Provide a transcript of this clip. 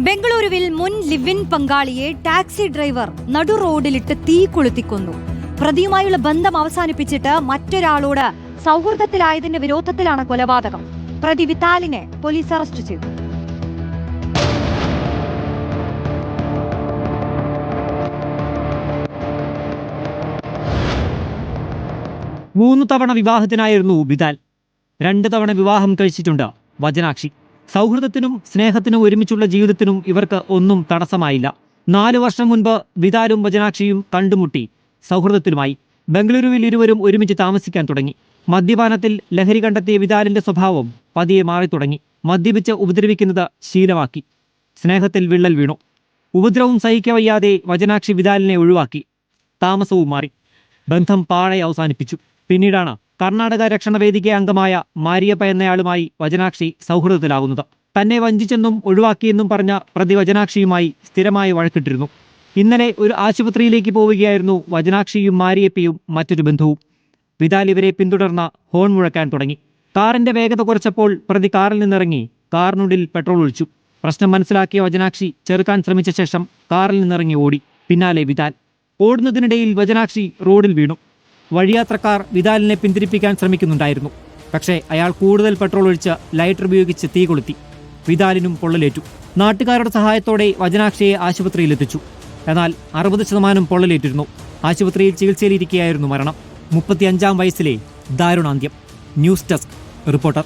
ബംഗളൂരുവിൽ മുൻ ലിവിൻ പങ്കാളിയെ ടാക്സി ഡ്രൈവർ നടു റോഡിലിട്ട് തീ കൊളുത്തിക്കൊന്നു. പ്രതിയുമായുള്ള ബന്ധം അവസാനിപ്പിച്ചിട്ട് മറ്റൊരാളോട് സൗഹൃദത്തിലായതിന്റെ വിരോധത്തിലാണ് കൊലപാതകം. പ്രതി വിതാലിനെ പോലീസ് അറസ്റ്റ് ചെയ്തു. മൂന്ന് തവണ വിവാഹത്തിനായിരുന്നു വിതാൽ. രണ്ട് തവണ വിവാഹം കഴിച്ചിട്ടുണ്ട് വചനാക്ഷി. സൗഹൃദത്തിനും സ്നേഹത്തിനും ഒരുമിച്ചുള്ള ജീവിതത്തിനും ഇവർക്ക് ഒന്നും തടസ്സമായില്ല. നാലു വർഷം മുൻപ് വിതാരും വചനാക്ഷിയും കണ്ടുമുട്ടി സൗഹൃദത്തിലുമായി. ബംഗളൂരുവിൽ ഇരുവരും ഒരുമിച്ച് താമസിക്കാൻ തുടങ്ങി. മദ്യപാനത്തിൽ ലഹരി കണ്ടെത്തിയ വിതാലിന്റെ സ്വഭാവം പതിയെ മാറി തുടങ്ങി മദ്യപിച്ച് ഉപദ്രവിക്കുന്നത് ശീലമാക്കി. സ്നേഹത്തിൽ വിള്ളൽ വീണു. ഉപദ്രവം സഹിക്കവയ്യാതെ വചനാക്ഷി വിതാലിനെ ഒഴിവാക്കി. താമസവും മാറി. ബന്ധം പാഴെ അവസാനിപ്പിച്ചു. പിന്നീടാണ് കർണാടക രക്ഷണ വേദിക അംഗമായ മാരിയപ്പ എന്നയാളുമായി വചനാക്ഷി സൗഹൃദത്തിലാകുന്നത്. തന്നെ വഞ്ചിച്ചെന്നും ഒഴിവാക്കിയെന്നും പറഞ്ഞ പ്രതി വചനാക്ഷിയുമായി സ്ഥിരമായി വഴക്കിട്ടിരുന്നു. ഇന്നലെ ഒരു ആശുപത്രിയിലേക്ക് പോവുകയായിരുന്നു വചനാക്ഷിയും മാരിയപ്പയും മറ്റൊരു ബന്ധുവും. വിതാൽ ഇവരെ പിന്തുടർന്ന ഹോൺ മുഴക്കാൻ തുടങ്ങി. കാറിന്റെ വേഗത കുറച്ചപ്പോൾ പ്രതി കാറിൽ നിന്നിറങ്ങി കാറിനുള്ളിൽ പെട്രോൾ ഒഴിച്ചു. പ്രശ്നം മനസ്സിലാക്കിയ വചനാക്ഷി ചെറുക്കാൻ ശ്രമിച്ച ശേഷം കാറിൽ നിന്നിറങ്ങി ഓടി. പിന്നാലെ വിതാൽ. ഓടുന്നതിനിടയിൽ വചനാക്ഷി റോഡിൽ വീണു. വഴിയാത്രക്കാർ വിദാലിനെ പിന്തിരിപ്പിക്കാൻ ശ്രമിക്കുന്നുണ്ടായിരുന്നു. പക്ഷേ അയാൾ കൂടുതൽ പെട്രോൾ ഒഴിച്ച് ലൈറ്റർ ഉപയോഗിച്ച് തീ കൊളുത്തി. വിതാലിനും പൊള്ളലേറ്റു. നാട്ടുകാരുടെ സഹായത്തോടെ വചനാക്ഷിയെ ആശുപത്രിയിലെത്തിച്ചു. എന്നാൽ അറുപത് ശതമാനം പൊള്ളലേറ്റിരുന്നു. ആശുപത്രിയിൽ ചികിത്സയിലിരിക്കെയായിരുന്നു മരണം. മുപ്പത്തിയഞ്ചാം വയസ്സിലെ ദാരുണാന്ത്യം. News desk reporter.